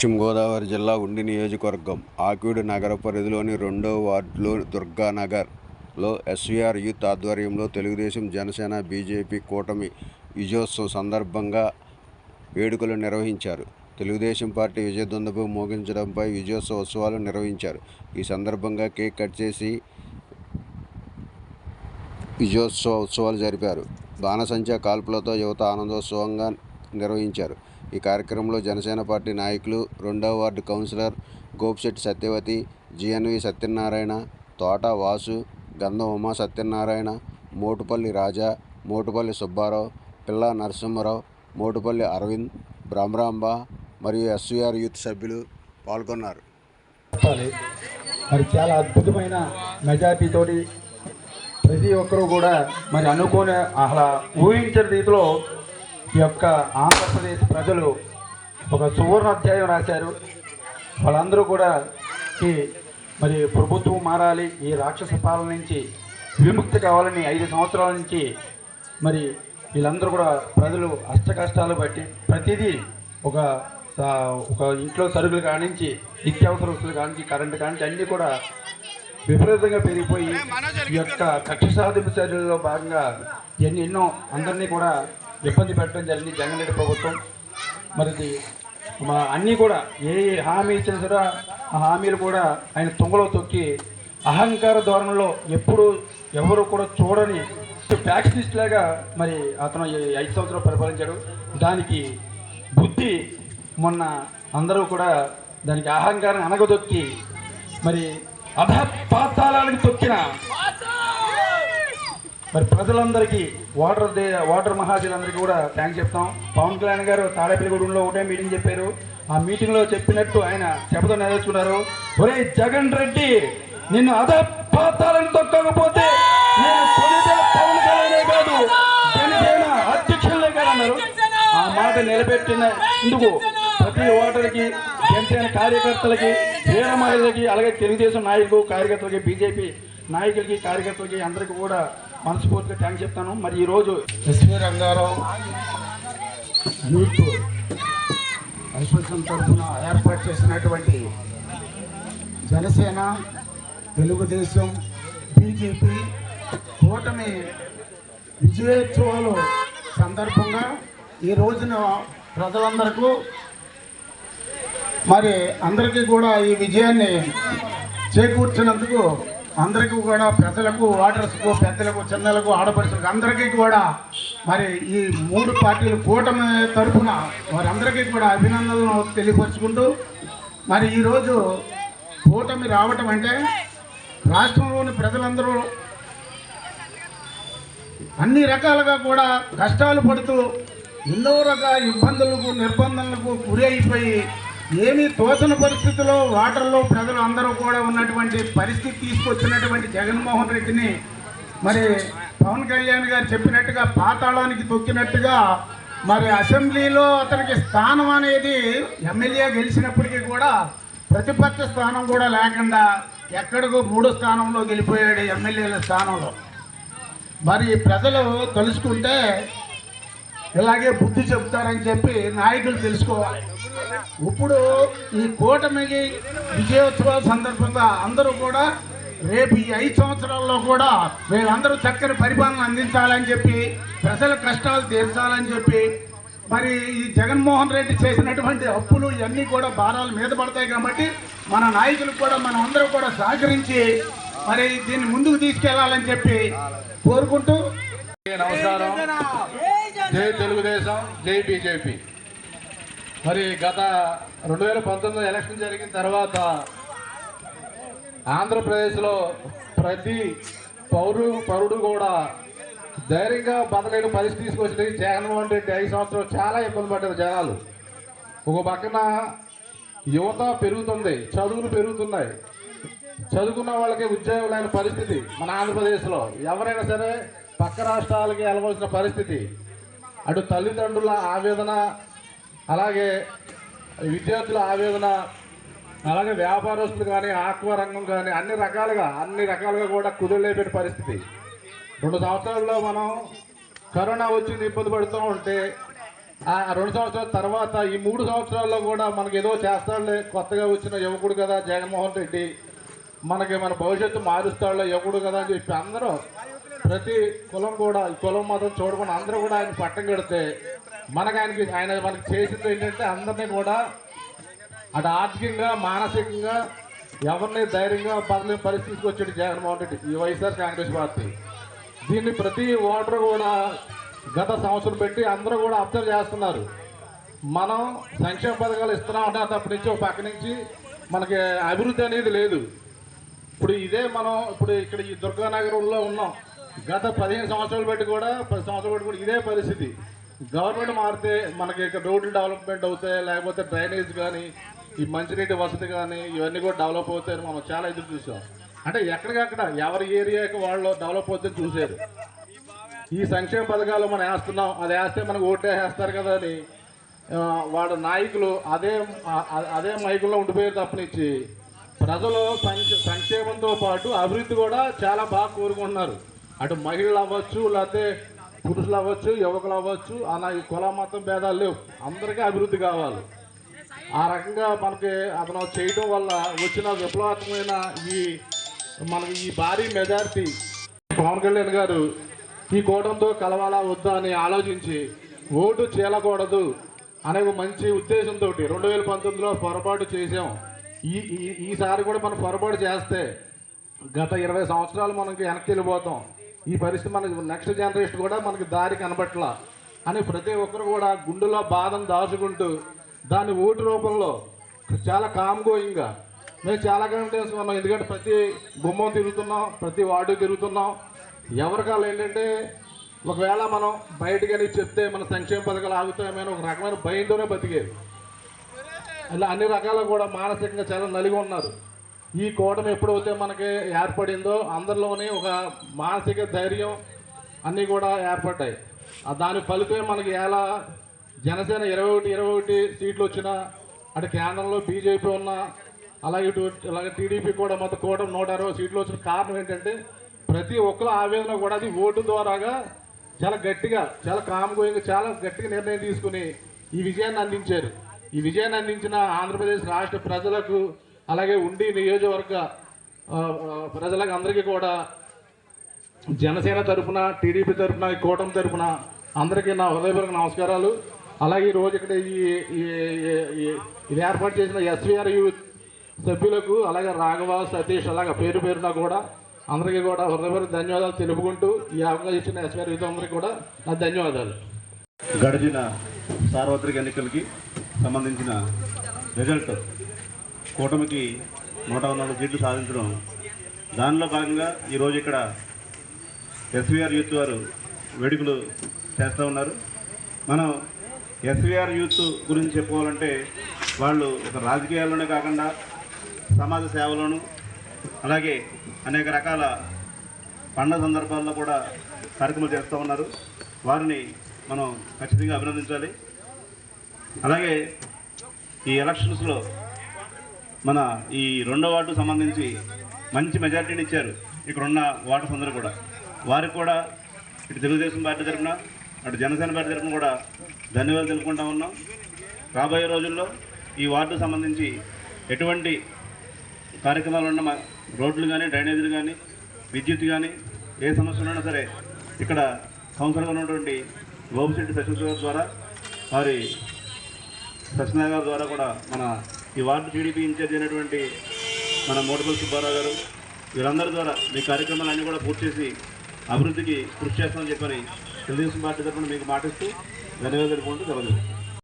పశ్చిమ గోదావరి జిల్లా ఉండి నియోజకవర్గం. ఆకివీడు నగర పరిధిలోని రెండో వార్డులో దుర్గానగర్లో ఎస్వీఆర్ యూత్ ఆధ్వర్యంలో తెలుగుదేశం జనసేన బీజేపీ కూటమి విజయోత్సవం సందర్భంగా వేడుకలు నిర్వహించారు. తెలుగుదేశం పార్టీ విజయదుందుభం మోగించడంపై విజయోత్సవ ఉత్సవాలు నిర్వహించారు. ఈ సందర్భంగా కేక్ కట్ చేసి విజయోత్సవ ఉత్సవాలు జరిపారు. బాణసంచా కాల్పులతో యువత ఆనందోత్సవంగా నిర్వహించారు. ఈ కార్యక్రమంలో జనసేన పార్టీ నాయకులు రెండవ ward councillor Gopisetti Satyavathi G N V Satyanarayana Thota Vasu Gandham Uma Satyanarayana Motupalli రాజా మోటుపల్లి సుబ్బారావు పిల్ల నరసింహారావు మోటుపల్లి అరవింద్ భ్రమరాంబ మరియు ఎస్వీఆర్ యూత్ సభ్యులు పాల్గొన్నారు. మరి చాలా అద్భుతమైన మెజార్టీతోటి ప్రతి ఒక్కరూ కూడా మరి అనుకోని అలా ఊహించిన రీతిలో ఈ యొక్క ఆంధ్రప్రదేశ్ ప్రజలు ఒక సువర్ణ అధ్యాయం రాశారు. వాళ్ళందరూ కూడా ఈ మరి ప్రభుత్వం మారాలి ఈ రాక్షస పాలన నుంచి విముక్తి కావాలని ఐదు సంవత్సరాల నుంచి మరి వీళ్ళందరూ కూడా ప్రజలు అష్ట కష్టాలు బట్టి ప్రతిదీ ఒక ఒక ఇంట్లో సరుకులు కానించి నిత్యావసర వస్తువులు కానించి కరెంటు కానించి అన్నీ కూడా విపరీతంగా పెరిగిపోయి ఈ యొక్క కక్ష సాధింపు చర్యల్లో భాగంగా ఎన్ని ఎన్నో అందరినీ కూడా ఇబ్బంది పెట్టడం జరిగింది. జగన్ రెడ్డి ప్రభుత్వం. మరిది మా అన్నీ కూడా ఏ హామీ ఇచ్చినా సరే ఆ హామీలు కూడా ఆయన తుంగలో తొక్కి అహంకార ధోరణిలో ఎప్పుడు ఎవరు కూడా చూడని ఫ్యాక్షనిస్ట్ లాగా మరి అతను ఐదు సంవత్సరాలు పరిపాలించాడు. దానికి బుద్ధి మొన్న అందరూ కూడా దానికి అహంకారాన్ని అనగదొక్కి మరి అధ పాతాళానికి తొక్కిన మరి ప్రజలందరికీ వాటర్ డే వాటర్ మహాజీలందరికీ కూడా థ్యాంక్స్ చెప్తాం. పవన్ కళ్యాణ్ గారు తాడేపల్లిగూడెంలో ఒకటే మీటింగ్ చెప్పారు. ఆ మీటింగ్లో చెప్పినట్టు ఆయన చెప్పతో నెరవేర్చుకున్నారు ఒరే జగన్ రెడ్డి నిన్ను అదే పాతాలను తొక్కకపోతే నేను పవన్ కళ్యాణే కాదు జనసేన అధ్యక్షులే కాదన్నారు. ఆ మాట నిలబెట్టిన ఇందుకు ప్రతి ఓటర్కి జనసేన కార్యకర్తలకి వీరమాయలకి అలాగే తెలుగుదేశం నాయకులు కార్యకర్తలకి బీజేపీ నాయకులకి కార్యకర్తలకి అందరికీ కూడా మనస్ఫూర్తిగా థ్యాంక్స్ చెప్తాను. మరి ఈరోజు ఎస్వి రంగారావు యూత్ అసోసియేషన్ తరఫున ఏర్పాటు చేసినటువంటి జనసేన తెలుగుదేశం బీజేపీ కూటమి విజయోత్సవాలు సందర్భంగా ఈ రోజున ప్రజలందరకు మరి అందరికీ కూడా ఈ విజయాన్ని చేకూర్చినందుకు అందరికీ కూడా ప్రజలకు ఓటర్స్కు పెద్దలకు చిన్నలకు ఆడపడుచులకు అందరికీ కూడా మరి ఈ మూడు పార్టీలు కూటమి తరఫున వారందరికీ కూడా అభినందనలు తెలియపరుచుకుంటూ మరి ఈరోజు కూటమి రావటం అంటే రాష్ట్రంలోని ప్రజలందరూ అన్ని రకాలుగా కూడా కష్టాలు పడుతూ ఎన్నో రకాల ఇబ్బందులకు నిర్బంధనలకు గురి అయిపోయి ఏమీ తోచని పరిస్థితిలో వాటర్లో ప్రజలు అందరూ కూడా ఉన్నటువంటి పరిస్థితి తీసుకొచ్చినటువంటి జగన్మోహన్ రెడ్డిని మరి పవన్ కళ్యాణ్ గారు చెప్పినట్టుగా పాతాళానికి తొక్కినట్టుగా మరి అసెంబ్లీలో అతనికి స్థానం అనేది ఎమ్మెల్యే గెలిచినప్పటికీ కూడా ప్రతిపక్ష స్థానం కూడా లేకుండా ఎక్కడికో మూడో స్థానంలో గెలిపోయాడు ఎమ్మెల్యేల స్థానంలో. మరి ప్రజలు తెలుసుకుంటే ఇలాగే బుద్ధి చెప్తారని చెప్పి నాయకులు తెలుసుకోవాలి. ఇప్పుడు ఈ కూటమికి విజయోత్సవాల సందర్భంగా అందరూ కూడా రేపు ఈ ఐదు సంవత్సరాల్లో కూడా వీళ్ళందరూ చక్కని పరిపాలన అందించాలని చెప్పి ప్రజల కష్టాలు తీర్చాలని చెప్పి మరి ఈ జగన్మోహన్ రెడ్డి చేసినటువంటి అప్పులు ఇవన్నీ కూడా భారాలు మీద పడతాయి కాబట్టి మన నాయకులు కూడా మనం అందరూ కూడా సహకరించి మరి దీన్ని ముందుకు తీసుకెళ్ళాలని చెప్పి కోరుకుంటూ నమస్కారం. తెలుగుదేశం జై బీజేపీ. మరి గత రెండు వేల పంతొమ్మిది ఎలక్షన్ జరిగిన తర్వాత ఆంధ్రప్రదేశ్లో ప్రతి పౌరు పౌరుడు కూడా ధైర్యంగా బతకైన పరిస్థితి తీసుకొచ్చిన జగన్మోహన్ రెడ్డి ఐదు సంవత్సరాలు చాలా ఇబ్బంది పడ్డారు జనాలు. ఒక పక్కన యువత పెరుగుతుంది చదువులు పెరుగుతున్నాయి. చదువుకున్న వాళ్ళకి ఉద్యోగం లేని పరిస్థితి మన ఆంధ్రప్రదేశ్లో. ఎవరైనా సరే పక్క రాష్ట్రాలకి వెళ్ళవలసిన పరిస్థితి. అటు తల్లిదండ్రుల ఆవేదన అలాగే విద్యార్థుల ఆవేదన అలాగే వ్యాపారస్తులు కానీ ఆక్వా రంగం కానీ అన్ని రకాలుగా అన్ని రకాలుగా కూడా కుదురులేపే పరిస్థితి. రెండు సంవత్సరాల్లో మనం కరోనా వచ్చింది ఇబ్బంది పడుతూ ఉంటే ఆ రెండు సంవత్సరాల తర్వాత ఈ మూడు సంవత్సరాల్లో కూడా మనకి ఏదో చేస్తాడులే కొత్తగా వచ్చిన యువకుడు కదా జగన్మోహన్ రెడ్డి. మనకి మన భవిష్యత్తు మారుస్తాడులే యువకుడు కదా అని చెప్పి అందరూ ప్రతి కులం కూడా ఈ కులం మతం చూడకుండా అందరూ కూడా ఆయన పట్టం కడితే మనకు ఆయనకి ఆయన మనకి చేసింది ఏంటంటే అందరినీ కూడా అటు ఆర్థికంగా మానసికంగా ఎవరిని ధైర్యంగా బదలేని పరిస్థితికి వచ్చాడు జగన్మోహన్ రెడ్డి ఈ వైఎస్ఆర్ కాంగ్రెస్ పార్టీ. దీన్ని ప్రతి ఓటర్ కూడా గత సంవత్సరం పెట్టి అందరూ కూడా అబ్జర్వ్ చేస్తున్నారు. మనం సంక్షేమ పథకాలు ఇస్తున్నాం అంటే అప్పటి నుంచి ఒక పక్క నుంచి మనకి అభివృద్ధి అనేది లేదు. ఇప్పుడు ఇదే మనం ఇప్పుడు ఇక్కడ ఈ దుర్గానగరంలో ఉన్నాం. గత పదిహేను సంవత్సరాలు బట్టి కూడా పది సంవత్సరాలు బట్టి కూడా ఇదే పరిస్థితి. గవర్నమెంట్ మారితే మనకి ఇక్కడ రోడ్లు డెవలప్మెంట్ అవుతాయి లేకపోతే డ్రైనేజ్ కానీ ఈ మంచినీటి వసతి కానీ ఇవన్నీ కూడా డెవలప్ అవుతాయని మనం చాలా ఎదురు చూసాం. అంటే ఎక్కడికక్కడ ఎవరి ఏరియాకి వాళ్ళు డెవలప్ అవుతుంది చూశారు. ఈ సంక్షేమ పథకాలు మనం వేస్తున్నాం అది వేస్తే మనకు ఓటే వేస్తారు కదా అని వాళ్ళ నాయకులు అదే అదే మైకుల్లో ఉండిపోయారు తప్పనిచ్చి. ప్రజలు సంక్షేమంతో పాటు అభివృద్ధి కూడా చాలా బాగా కోరుకుంటున్నారు. అటు మహిళలు అవ్వచ్చు లేకపోతే పురుషులు అవ్వచ్చు యువకులు అవ్వచ్చు అలా ఈ కుల మతం భేదాలు లేవు. అందరికీ అభివృద్ధి కావాలి. ఆ రకంగా మనకి అతను చేయడం వల్ల వచ్చిన విప్లవాత్మకమైన ఈ మనకి ఈ భారీ మెజారిటీ పవన్ కళ్యాణ్ గారు ఈ కూటమితో కలవాలా వద్దా అని ఆలోచించి ఓటు చేయకూడదు అనే ఒక మంచి ఉద్దేశంతో రెండు వేల పంతొమ్మిదిలో పొరపాటు చేసాం ఈ ఈ- ఈసారి కూడా మనం పొరపాటు చేస్తే గత ఇరవై సంవత్సరాలు మనకి వెనక్కి వెళ్ళిపోతాం. ఈ పరిస్థితి మనకి నెక్స్ట్ జనరేషన్ కూడా మనకి దారి కనబట్లా అని ప్రతి ఒక్కరు కూడా గుండెలో బాధను దాచుకుంటూ దాన్ని ఓటు రూపంలో చాలా కామ్ గోయింగ్గా మేము చాలా కాన్ఫిడెన్స్ ఉన్నాం. ఎందుకంటే ప్రతి గుమ్మం తిరుగుతున్నాం ప్రతి వార్డు తిరుగుతున్నాం. ఎవరికాలు ఏంటంటే ఒకవేళ మనం బయటకని చెప్తే మన సంక్షేమ పథకాలు ఆగుతాయని ఒక రకమైన భయంతోనే బతికేది. ఇలా అన్ని రకాల కూడా మానసికంగా చాలా నలిగి ఉన్నారు. ఈ కూటమి ఎప్పుడైతే మనకి ఏర్పడిందో అందరిలోని ఒక మానసిక ధైర్యం అన్నీ కూడా ఏర్పడ్డాయి. దాని ఫలితమే మనకి ఎలా జనసేన ఇరవై ఒకటి ఇరవై ఒకటి సీట్లు వచ్చినా అటు కేంద్రంలో బీజేపీ ఉన్న అలాగే ఇటు అలాగే టీడీపీ కూడా మొత్తం కూటమి నూట అరవై సీట్లు వచ్చిన కారణం ఏంటంటే ప్రతి ఒక్కరు ఆవేదన కూడా అది ఓటు ద్వారాగా చాలా గట్టిగా చాలా కామ్ చాలా గట్టిగా నిర్ణయం తీసుకుని ఈ విజయాన్ని అందించారు. ఈ విజయాన్ని అందించిన ఆంధ్రప్రదేశ్ రాష్ట్ర ప్రజలకు అలాగే ఉండి నియోజకవర్గ ప్రజలకు అందరికీ కూడా జనసేన తరఫున టీడీపీ తరఫున ఈ కూటమి తరఫున అందరికీ నా హృదయపూర్వక నమస్కారాలు. అలాగే ఈ రోజు ఇక్కడ ఈ ఈ- ఇది ఏర్పాటు చేసిన ఎస్వీఆర్ యూత్ సభ్యులకు అలాగే రాఘవ సతీష్ అలాగే పేరు పేరున కూడా అందరికీ కూడా హృదయపూర్వక ధన్యవాదాలు తెలుపుకుంటూ ఈ అవకాశం ఇచ్చిన ఎస్వీఆర్ యూత్ అందరికీ కూడా నా ధన్యవాదాలు. గడిచిన సార్వత్రిక ఎన్నికలకి సంబంధించిన రిజల్ట్ కూటమికి నూట నాలుగు సీట్లు సాధించడం. దానిలో భాగంగా ఈరోజు ఇక్కడ ఎస్వీఆర్ యూత్ వారు వేడుకలు చేస్తూ ఉన్నారు. మనం ఎస్వీఆర్ యూత్ గురించి చెప్పుకోవాలంటే వాళ్ళు ఒక రాజకీయాల్లోనే కాకుండా సమాజ సేవలోను అలాగే అనేక రకాల పండుగ సందర్భాల్లో కూడా కార్యక్రమాలు చేస్తూ ఉన్నారు. వారిని మనం ఖచ్చితంగా అభినందించాలి. అలాగే ఈ ఎలక్షన్స్లో మన ఈ రెండో వార్డు సంబంధించి మంచి మెజార్టీని ఇచ్చారు. ఇక్కడ ఉన్న వాటర్స్ అందరూ కూడా. వారికి కూడా ఇటు తెలుగుదేశం పార్టీ తరఫున అటు జనసేన పార్టీ తరఫున కూడా ధన్యవాదాలు తెలుపుకుంటా ఉన్నాం. రాబోయే రోజుల్లో ఈ వార్డు సంబంధించి ఎటువంటి కార్యక్రమాలు ఉన్న రోడ్లు కానీ డ్రైనేజీలు కానీ విద్యుత్ కానీ ఏ సమస్యలు ఉన్నా సరే ఇక్కడ కౌన్సిలర్గా ఉన్నటువంటి గోపిశెట్టి సచివ ద్వారా వారి సత్యనారాయణ గారి ద్వారా కూడా మన ఈ వార్డు టీడీపీ ఇన్ఛార్జ్ అయినటువంటి మన మోటపల్ సుబ్బారావు గారు వీరందరి ద్వారా మీ కార్యక్రమాలన్నీ కూడా పూర్తి చేసి అభివృద్ధికి కృషి చేస్తామని చెప్పని తెలుగుదేశం పార్టీ తరఫున మీకు మాటిస్తూ ధన్యవాదాలు తెలుపుకుంటూ